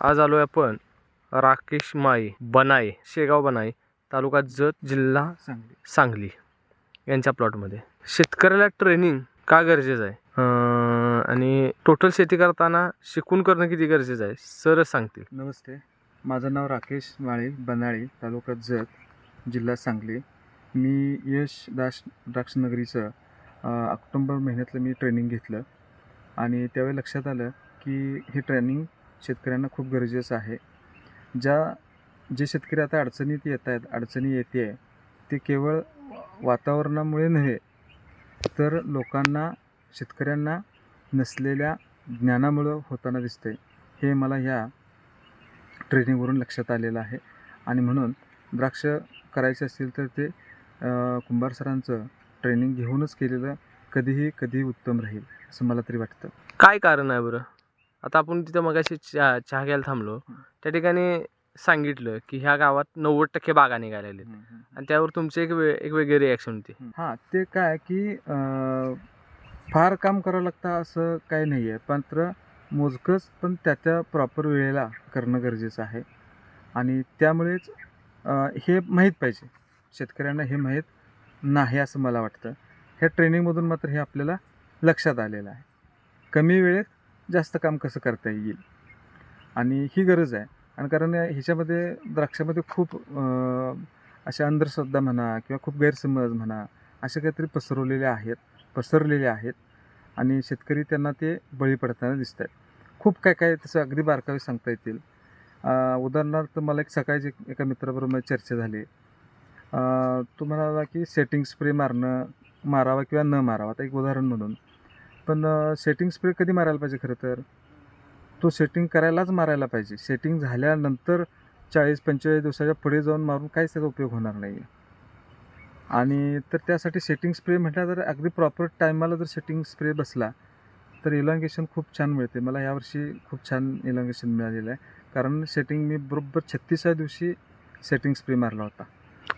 आज आलोय आपण राकेश माई बनाई शेगाव बनाई तालुका जत जिल्हा सांगली. सांगली. यांच्या प्लॉटमध्ये शेतकऱ्याला ट्रेनिंग का गरजेचं आहे? आणि टोटल शेती करताना शिकून करणं किती गरजेचं आहे? सरच सांगतील. नमस्ते. माझं नाव राकेश माळी बनाळी तालुका जत जिल्हा सांगली. मी यश दास द्राक्षनगरीचं ऑक्टोंबर महिन्यातलं मी ट्रेनिंग घेतलं. आणि त्यावेळी लक्षात आलं की हे ट्रेनिंग शेतकऱ्यांना खूप गरजेचं आहे. ज्या जे शेतकरी आता अडचणीत येत आहेत अडचणी येते आहे ते केवळ वातावरणामुळे नव्हे तर लोकांना शेतकऱ्यांना नसलेल्या ज्ञानामुळं होताना दिसते हे मला ह्या ट्रेनिंगवरून लक्षात आलेलं आहे. आणि म्हणून द्राक्ष करायचे असतील तर ते कुंभार सरांचं ट्रेनिंग घेऊनच केलेलं कधीही कधीही उत्तम राहील असं मला तरी वाटतं. काय कारण आहे बरं? आता आपण तिथं मगाशी चहा चहा घ्यायला थांबलो. त्या ठिकाणी सांगितलं की ह्या गावात नव्वद टक्के बागा निघालेल्या आहेत. आणि त्यावर तुमची एक वे एक वेगळी रिॲक्शन होती. हां. ते काय की अ, फार काम करावं लागतं असं काही नाही आहे मात्र मोजकंच पण त्या त्या प्रॉपर वेळेला करणं गरजेचं आहे. आणि त्यामुळेच अ, हे माहीत पाहिजे. शेतकऱ्यांना हे माहीत नाही असं मला वाटतं. ह्या ट्रेनिंगमधून मात्र हे आपल्याला लक्षात आलेलं आहे. कमी वेळेत जास्त काम कसं करता येईल? आणि ही गरज आहे. आणि कारण ह्याच्यामध्ये द्राक्षामध्ये खूप अशा अंधश्रद्धा म्हणा किंवा खूप गैरसमज म्हणा असे काहीतरी पसरवलेले आहेत पसरलेले आहेत. आणि शेतकरी त्यांना ते बळी पडताना दिसत आहेत खूप काय काय तसं अगदी बारकावे सांगता येतील. उदाहरणार्थ मला एक सकाळची एका मित्राबरोबर चर्चा झाली. तो म्हणाला की सेटिंग स्प्रे मारणं मारावा किंवा न मारावा. आता एक उदाहरण म्हणून. पण सेटिंग स्प्रे कधी मारायला पाहिजे खरं तर? तो सेटिंग करायलाच मारायला पाहिजे. सेटिंग झाल्यानंतर चाळीस पंचेचाळीस दिवसाच्या पुढे जाऊन मारून काहीच त्याचा उपयोग होणार नाही आणि तर त्यासाठी सेटिंग स्प्रे म्हटलं तर अगदी प्रॉपर टायमाला जर सेटिंग स्प्रे बसला तर इलॉंगेशन खूप छान मिळते. मला यावर्षी खूप छान इलॉंगेशन मिळालेलं आहे. कारण सेटिंग मी बरोबर छत्तीसाव्या दिवशी सेटिंग स्प्रे मारला होता.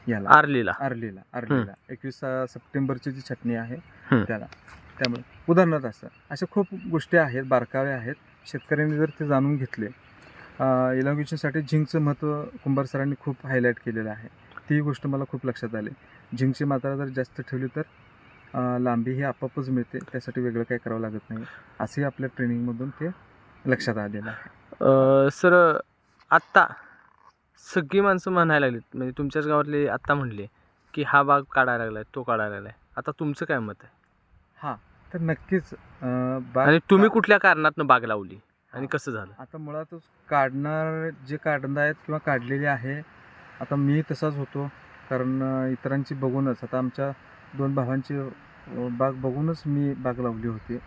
याला. आरलीला. आर्लीला आर्लीला. एकवीस सप्टेंबरची जी छटणी आहे. त्याला. त्यामुळे. उदाहरणार्थ असं अशा खूप गोष्टी आहेत बारकावे आहेत. शेतकऱ्यांनी जर ते जाणून घेतले इलॉंगेशनसाठी झिंकचं महत्त्व कुंभार सरांनी खूप हायलाईट केलेलं आहे. ती गोष्ट मला खूप लक्षात आली. झिंकची मात्रा जर जास्त ठेवली तर लांबी ही आपापच मिळते. त्यासाठी वेगळं काही करावं लागत नाही. असंही आपल्या ट्रेनिंगमधून ते लक्षात आलेलं आहे. सर आत्ता सगळी माणसं म्हणायला लागलीत म्हणजे तुमच्याच गावातले आत्ता म्हणले की हा बाग काढायला लागलाय तो काढायला लागलाय. आता तुमचं काय मत आहे? हां. तर नक्कीच अं, बाग आणि तुम्ही कुठल्या कारणातनं बाग लावली? आणि कसं झालं? आता मुळातच काढणार जे काढणार आहेत किंवा काढलेले आहे आता मी तसाच होतो. कारण अं, इतरांची बघूनच आता आमच्या दोन भावांची अं, बाग बघूनच मी बाग लावली होती.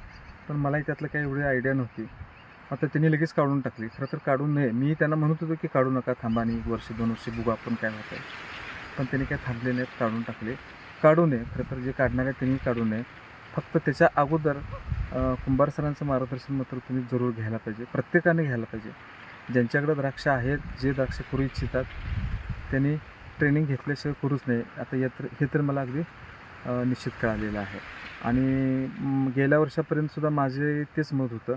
पण मलाही त्यातलं काही एवढी आयडिया नव्हती. आता त्यांनी लगेच काढून टाकली. खरं तर काढू नये. मी त्यांना म्हणत होतो की काढू नका थांबा आणि एक वर्ष दोन वर्ष बघू आपण काय होतं आहे पण त्यांनी काय थांबले नाहीत काढून टाकले. काढू नये. खरं तर जे काढणार आहे त्यांनी काढू नये. फक्त त्याच्या अगोदर कुंभार सरांचं मार्गदर्शन मात्र तुम्ही जरूर घ्यायला पाहिजे. प्रत्येकाने घ्यायला पाहिजे. ज्यांच्याकडे द्राक्ष आहेत जे द्राक्ष करू इच्छितात त्यांनी ट्रेनिंग घेतल्याशिवाय करूच नाही. आता यात हे तर मला अगदी निश्चित कळालेलं आहे. आणि गेल्या वर्षापर्यंतसुद्धा माझे तेच मत होतं.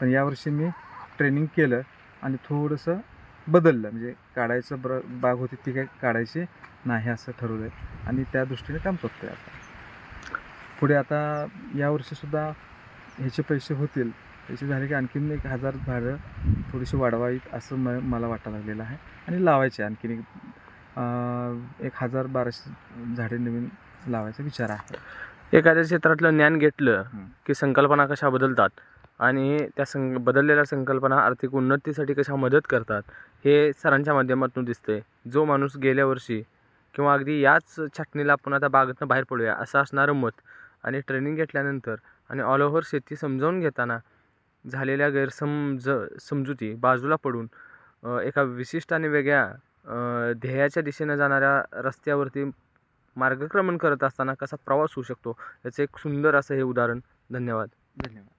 पण यावर्षी मी ट्रेनिंग केलं आणि थोडंसं बदललं. म्हणजे काढायचं ब्र बाग होती ती काय काढायची नाही असं ठरवलं आहे आणि त्या दृष्टीने काम करतो आहे आता. पुढे आता यावर्षीसुद्धा ह्याचे पैसे होतील. पैसे झाले की आणखीन एक हजार झाडं थोडीशी वाढवावीत असं म मला वाटायला लागलेलं आहे. आणि लावायचे आणखीन एक एक हजार बाराशे झाडे नवीन लावायचा विचार आहे. एखाद्या क्षेत्रातलं ज्ञान घेतलं. की संकल्पना कशा बदलतात आणि त्या संक बदललेल्या संकल्पना आर्थिक उन्नतीसाठी कशा मदत करतात हे सरांच्या माध्यमातून दिसतंय. जो माणूस गेल्या वर्षी किंवा अगदी याच छाटणीला आपण आता बागेतनं बाहेर पडूया असं असणारं मत आणि ट्रेनिंग घेतल्यानंतर आणि ऑल ओव्हर शेती समजावून घेताना झालेल्या गैरसमज समजुती बाजूला पडून एका विशिष्ट आणि वेगळ्या ध्येयाच्या दिशेनं जाणाऱ्या रस्त्यावरती मार्गक्रमण करत असताना कसा प्रवास होऊ शकतो? याचं एक सुंदर असं हे उदाहरण. धन्यवाद. धन्यवाद.